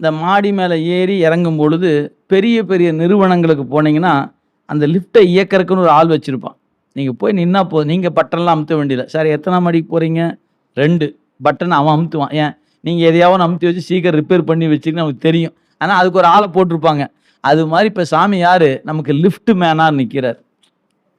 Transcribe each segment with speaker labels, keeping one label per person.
Speaker 1: இந்த மாடி மேலே ஏறி இறங்கும் பொழுது பெரிய பெரிய நிறுவனங்களுக்கு போனீங்கன்னா அந்த லிஃப்ட்டை இயக்கிறதுக்குன்னு ஒரு ஆள் வச்சுருப்பான். நீங்கள் போய் நின்னா போதும். நீங்கள் பட்டன்லாம் அமுத்த வேண்டியது சார் எத்தனை மாடிக்கு போகிறீங்க ரெண்டு. பட்டன் அவன் அமுத்துவான். ஏன்? நீங்கள் எதையாவது அமுத்தி வச்சு சீக்கிரம் ரிப்பேர் பண்ணி வச்சுக்கின்னு நமக்கு தெரியும். ஆனால் அதுக்கு ஒரு ஆளை போட்டிருப்பாங்க. அது மாதிரி இப்போ சாமி யார்? நமக்கு லிஃப்ட் மேனாக நிற்கிறார்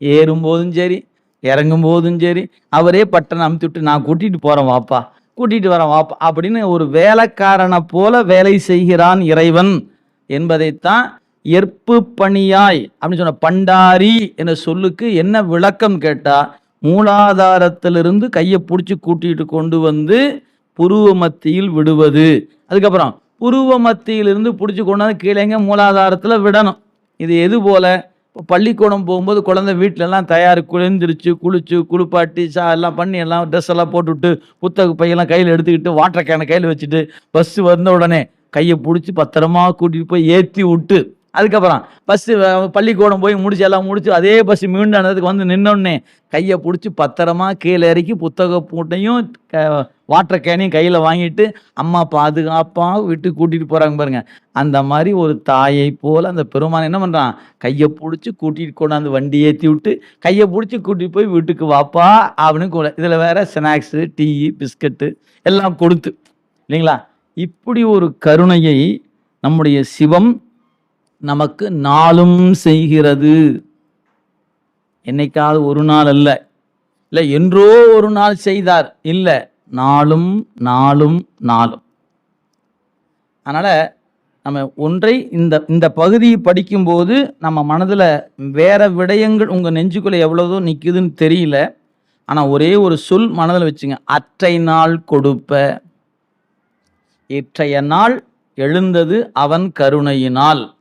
Speaker 1: ஏறும்போதும் சரி இறங்கும் போதும் சரி அவரே பட்டனை அமுத்தி விட்டு நான் கூட்டிகிட்டு போகிறேன் வாப்பா. கூட்டிகிட்டு வரோம். அப்படின்னு ஒரு வேலைக்காரனை போல வேலை செய்கிறான் இறைவன் என்பதைத்தான் எற்பு பணியாய் அப்படின்னு சொன்ன பண்டாரி என்ற சொல்லுக்கு என்ன விளக்கம் கேட்டால் மூலாதாரத்திலிருந்து கையை பிடிச்சி கூட்டிகிட்டு கொண்டு வந்து புருவ மத்தியில் விடுவது. அதுக்கப்புறம் புருவ மத்தியிலிருந்து பிடிச்சி கொண்டாந்து கீழேங்க மூலாதாரத்தில் விடணும். இது எது போல? பள்ளிக்கூடம் போகும்போது குழந்தை வீட்டிலலாம் தயார் குளிர்ந்துருச்சு குளிச்சு குளிப்பாட்டி சா எல்லாம் பண்ணி எல்லாம் ட்ரெஸ் எல்லாம் போட்டுவிட்டு புத்தக பையெல்லாம் கையில் எடுத்துக்கிட்டு வாட்டர் கேனை கையில் வச்சுட்டு பஸ்ஸு வந்த உடனே கையை பிடிச்சி பத்திரமா கூட்டிகிட்டு போய் ஏற்றி விட்டு அதுக்கப்புறம் பஸ்ஸு பள்ளிக்கூடம் போய் முடிச்சு எல்லாம் முடிச்சு அதே பஸ் மீண்டும் ஆனதுக்கு வந்து நின்னோடனே கையை பிடிச்சி பத்திரமா கீழே இறக்கி புத்தக பூட்டையும் வாட்டர் கேனையும் கையில் வாங்கிட்டு அம்மா பாதுகாப்பாக விட்டு கூட்டிகிட்டு போகிறாங்க பாருங்க. அந்த மாதிரி ஒரு தாயை போல் அந்த பெருமான் என்ன பண்ணுறான் கையை பிடிச்சி கூட்டிகிட்டு கொண்டாந்து வண்டி ஏற்றி விட்டு கையை பிடிச்சி கூட்டிகிட்டு போய் வீட்டுக்கு வாப்பா அப்படின்னு கூட இதில் வேற ஸ்நாக்ஸு டீ பிஸ்கட்டு எல்லாம் கொடுத்து. இல்லைங்களா? இப்படி ஒரு கருணையை நம்முடைய சிவம் நமக்கு நாளும் செய்கிறது. என்னைக்காவது ஒரு நாள் அல்ல. இல்லை என்றோ ஒரு நாள் செய்தார். இல்லை நாளும் நாளும் நாளும். அதனால் நம்ம ஒன்றை இந்த இந்த பகுதியை படிக்கும்போது நம்ம மனதில் வேற விடயங்கள் உங்கள் நெஞ்சுக்குள்ளே எவ்வளோதோ நிற்குதுன்னு தெரியல. ஆனால் ஒரே ஒரு சொல் மனதில் வச்சுங்க. அற்றை நாள் கொடுப்ப. இற்றைய நாள் எழுந்தது அவன் கருணையினால்.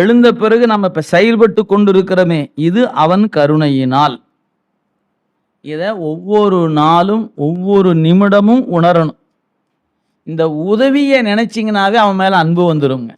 Speaker 1: எழுந்த பிறகு நம்ம இப்போ செயல்பட்டு கொண்டிருக்கிறோமே இது அவன் கருணையினால். இதை ஒவ்வொரு நாளும் ஒவ்வொரு நிமிடமும் உணரணும். இந்த உதவியை நினைச்சிங்கனாவே அவன் மேலே அன்பு வந்துருங்க.